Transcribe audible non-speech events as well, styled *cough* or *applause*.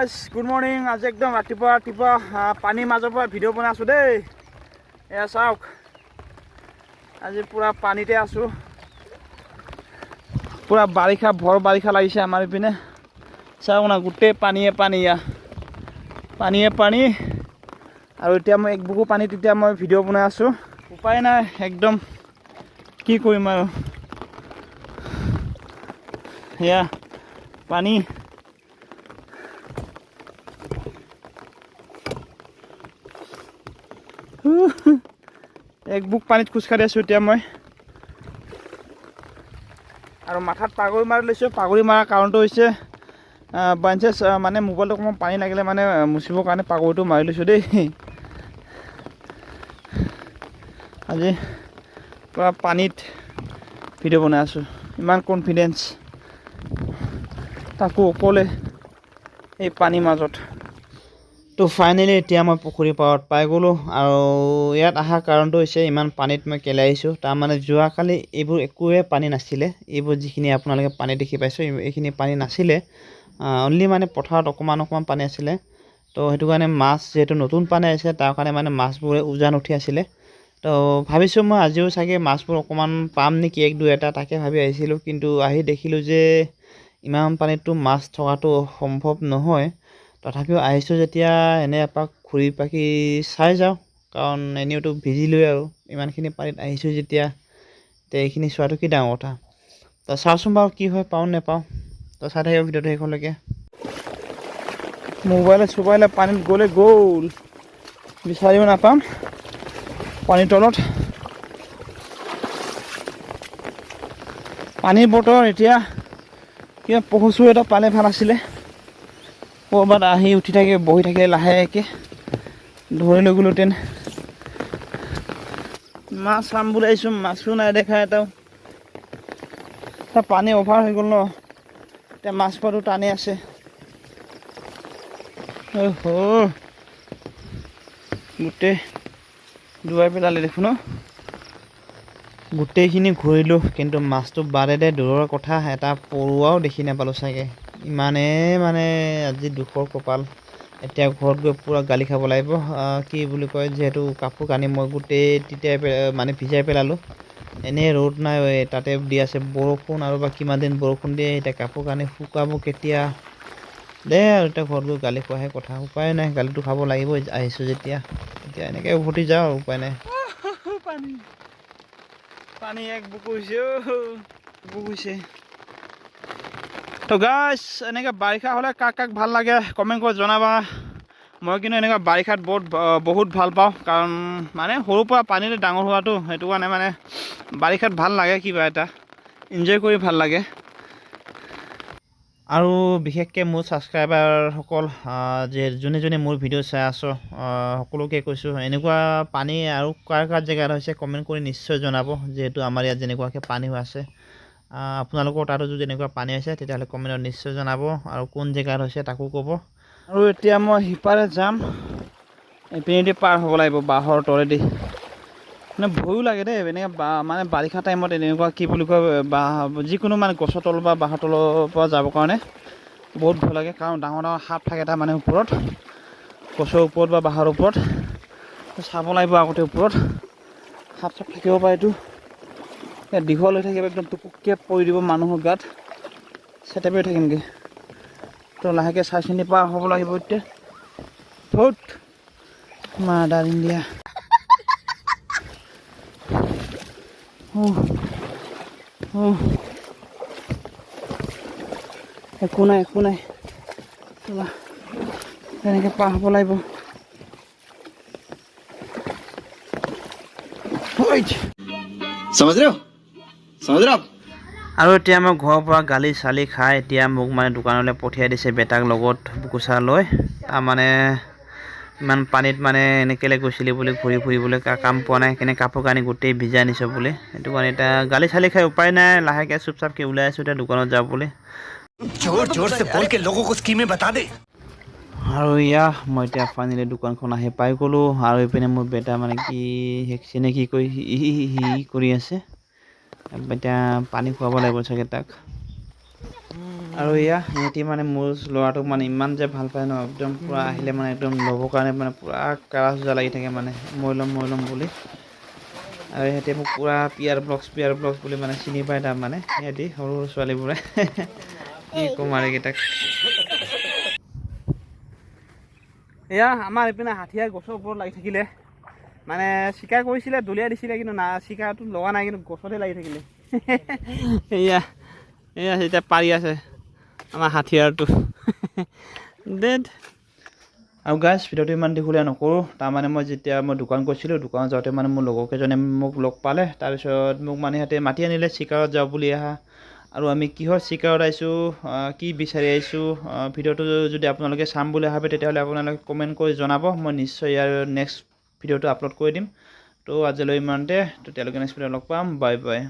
Guys good morning আজি একদম ৰাতিপুৱা ৰাতিপুৱা পানীৰ মাজৰ পৰা ভিডিঅ' বনাই আছোঁ দেই। এয়া চাওক, আজি পূৰা পানীতে আছোঁ। পূৰা বাৰিষা, ভৰ বাৰিষা লাগিছে আমাৰ ইপিনে। চাওক না, গোটেই পানীয়ে পানী ইয়া পানীয়ে পানী। আৰু এতিয়া মই এক বুকু পানীত এতিয়া মই ভিডিঅ' বনাই আছোঁ। উপায় নাই, একদম কি কৰিম আৰু। সেয়া পানী। *laughs* এক বুক পানীত খোজকাঢ়ি আছোঁ এতিয়া মই। আৰু মাথাত পাগুৰি মাৰি লৈছোঁ, পাগুৰি মৰাৰ কাৰণটো হৈছে বাঞ্চেছ মানে মোবাইলটো অকণমান পানী লাগিলে মানে মুচিবৰ কাৰণে পাগুৰিটো মাৰি লৈছোঁ দেই। *laughs* আজি পূৰা পানীত ভিডিঅ' বনাই আছোঁ, ইমান কনফিডেঞ্চ তাকো অকলে এই পানীৰ মাজত। তো ফাইনেলি এতিয়া মই পুখুৰী পাৰত পাই গ'লোঁ আৰু ইয়াত অহাৰ কাৰণটো হৈছে ইমান পানীত মই কেলে আহিছোঁ। তাৰমানে যোৱাকালি এইবোৰ একোৱে পানী নাছিলে। এইবোৰ যিখিনি আপোনালোকে পানী দেখি পাইছোঁ, এই- এইখিনি পানী নাছিলে। অনলি মানে পথাৰত অকণমান অকণমান পানী আছিলে। তো সেইটো কাৰণে মাছ যিহেতু নতুন পানী আহিছে, তাৰ কাৰণে মানে মাছবোৰে উজান উঠি আছিলে। তো ভাবিছোঁ মই আজিও চাগে মাছবোৰ অকণমান পাম নেকি এক, দুই, এটা তাকে ভাবি আহিছিলোঁ। কিন্তু আহি দেখিলোঁ যে ইমান পানীততো মাছ থকাটো সম্ভৱ নহয়। তথাপিও আহিছোঁ যেতিয়া এনে এপাক ঘূৰি পাকি চাই যাওঁ, কাৰণ এনেওতো ভিজিলোৱে আৰু। ইমানখিনি পানীত আহিছোঁ যেতিয়া, তে এইখিনি চোৱাটো কি ডাঙৰ কথা। তো চাওঁচোন বাৰু কি হয়, পাওঁ নেপাওঁ। তো চাই থাকিব ভিডিঅ'টো শেষলৈকে মোবাইলে চোবাইলে পানীত গ'লে গ'ল। বিচাৰিও নাপাম। পানীৰ তলত। পানীৰ বতৰ এতিয়া কিবা পশু চহু এটা পালে ভালো আছিলে। ক'ৰবাত আহি উঠি থাকে, বহি থাকে লাহেকৈ। ধৰি লৈ গ'লোহেঁতেন মাছ চাম বুলি আহিছোঁ মাছো নাই দেখা এটাও। এতিয়া পানী অভাৰ হৈ গ'ল ন। এতিয়া মাছ পোৱাটো টানি আছে। গোটেই ডুবাই পেলালে দেখোন ন। গোটেইখিনি ঘূৰিলোঁ কিন্তু মাছটো বাদে দূৰৰ কথা, এটা পৰুৱাও দেখি নাপালোঁ চাগে। ইমানেই মানে আজি দুখৰ কপাল। এতিয়া ঘৰত গৈ পূৰা গালি খাব লাগিব। কি বুলি কয়, যিহেতু কাপোৰ কানি মই গোটেই তিতাই মানে ভিজাই পেলালোঁ। এনেই ৰ'দ নাই তাতে দি আছে বৰষুণ আৰু বা কিমান দিন বৰষুণ দিয়ে, এতিয়া কাপোৰ কানি শুকাব কেতিয়া? দে আৰু এতিয়া ঘৰত গৈ গালি খোৱাহে কথা, উপায় নাই, গালিটো খাব লাগিবই, আহিছোঁ যেতিয়া। এতিয়া এনেকৈ উভতি যাওঁ আৰু উপায় নাই। পানী এক বুকু হৈছে বুকু হৈছে। তো গাছ এনেকৈ বাৰিষা হ'লে কাক কাক ভালো লাগে কমেণ্ট কৰি জনাবা। মই কিন্তু এনেকুৱা বাৰিষাত বহুত বহুত ভালো পাওঁ, কাৰণ মানে সৰুৰ পৰা পানীতে ডাঙৰ হোৱাটো, সেইটো কাৰণে মানে বাৰিষাত ভালো লাগে কিবা এটা। এনজয় কৰি ভালো লাগে। আৰু বিশেষকৈ মোৰ ছাবস্ক্ৰাইবাৰসকল যে যোনে যোনে মোৰ ভিডিঅ' চাই আছোঁ সকলোকে কৈছোঁ, এনেকুৱা পানী আৰু কাৰ কাৰ জেগাত হৈছে কমেণ্ট কৰি নিশ্চয় জনাব, যিহেতু আমাৰ ইয়াত যেনেকুৱাকৈ পানী হৈ আছে। আপোনালোকৰ তাতো যদি এনেকুৱা পানী হৈছে, তেতিয়াহ'লে কমেণ্টত নিশ্চয় জনাব আৰু কোন জেগাত হৈছে তাকো ক'ব। আৰু এতিয়া মই সিপাৰে যাম এইপিনেদি পাৰ হ'ব লাগিব, বাঁহৰ তলেদি। মানে ভয়ো লাগে দেই, এনেকৈ মানে বাৰিষা টাইমত এনেকুৱা কি বুলি কয় বাঁহ যিকোনো মানে গছৰ তল বা বাঁহৰ তলৰ পৰা যাবৰ কাৰণে বহুত ভয় লাগে, কাৰণ ডাঙৰ ডাঙৰ সাপ থাকে তাৰ মানে ওপৰত, গছৰ ওপৰত বা বাঁহৰ ওপৰত চাব লাগিব আগতে ওপৰত, সাপ চাপ থাকিব পাৰেতো দীঘল হৈ থাকিব, একদম টুপুককৈ পৰি দিব মানুহৰ গাত, চেটেপে থাকিমগৈ। তো লাহেকৈ চাই চিনি পাৰ হ'ব লাগিব এতিয়া। বহুত মাদাৰ ইণ্ডিয়া একো নাই একো নাই। চলা তেনেকৈ পাৰ হ'ব লাগিব। আৰু এতিয়া মই ঘৰৰ পৰা গালি চালি খাই এতিয়া মোক মানে দোকানলৈ পঠিয়াই দিছে বেটাক লগত কুচা লৈ। তাৰমানে ইমান পানীত মানে এনেকেলৈ গৈছিলে বোলে ঘূৰি ফুৰিবলৈ কাম পোৱা নাই সেইকাৰণে কাপোৰ কানি গোটেই ভিজাই নিছোঁ বোলে। সেইটো কাৰণে এতিয়া গালি চালি খাই উপায় নাই লাহেকৈ চুপ চাপকৈ ওলাই আছোঁ এতিয়া দোকানত যাওঁ বোলে। আৰু ইয়া মই এতিয়া ফাইনেলি দোকানখন আহি পাই গ'লোঁ আৰু এইপিনে মোৰ বেটা মানে কি ভেকচিনে কি কৰি সি কৰি আছে। এতিয়া পানী খুৱাব লাগিব চাগে তাক। আৰু এয়া, সিহঁতি মানে মোৰ ল'ৰাটোক মানে ইমান যে ভালো পায় ন, একদম পূৰা আহিলে মানে একদম ল'বৰ কাৰণে মানে পূৰা কাৰা চোজা লাগি থাকে মানে মই ল'ম মই ল'ম বুলি। আৰু সিহঁতে মোক পূৰা পিয়াৰ ব্লগছ পিয়াৰ ব্লগছ বুলি মানে চিনি পায় তাৰমানে, সিহঁতি সৰু সৰু ছোৱালীবোৰে। *laughs* কি ক'ম আৰু এইকেইটাক। এয়া, আমাৰ এইপিনে হাতীয়া গছৰ ওপৰত লাগি থাকিলে। মানে চিকাৰ কৰিছিলে, দলিয়াই দিছিলে, কিন্তু না চিকাৰটো লগা নাই, কিন্তু গছতে লাগি থাকিলে। *laughs* এয়া এয়া, এতিয়া পাৰি আছে। আমাৰ হাথিয়াৰটো। ডেড আৰু গাছ ভিডিঅ'টো ইমান দীঘলীয়া নকৰোঁ। তাৰমানে মই যেতিয়া মই দোকান গৈছিলোঁ, দোকানত যাওঁতে মানে মোৰ লগৰ কেইজনে মোক লগ পালে। তাৰপিছত মোক মানে সিহঁতে মাতি আনিলে, চিকাৰত যাওঁ বুলি আহা। আৰু আমি কিহৰ চিকাৰত আহিছোঁ কি বিচাৰি আহিছোঁ ভিডিঅ'টো যদি আপোনালোকে চাম বুলি ভাবে, তেতিয়াহ'লে আপোনালোকে কমেণ্ট কৰি জনাব। মই নিশ্চয় ইয়াৰ নেক্সট ভিডিঅ'টো আপলোড কৰি দিম। তো আজিলৈ ইমানতে। তো তেওঁলোকে নেক্সট ভিডিঅ'ত লগ পাম। Bye by.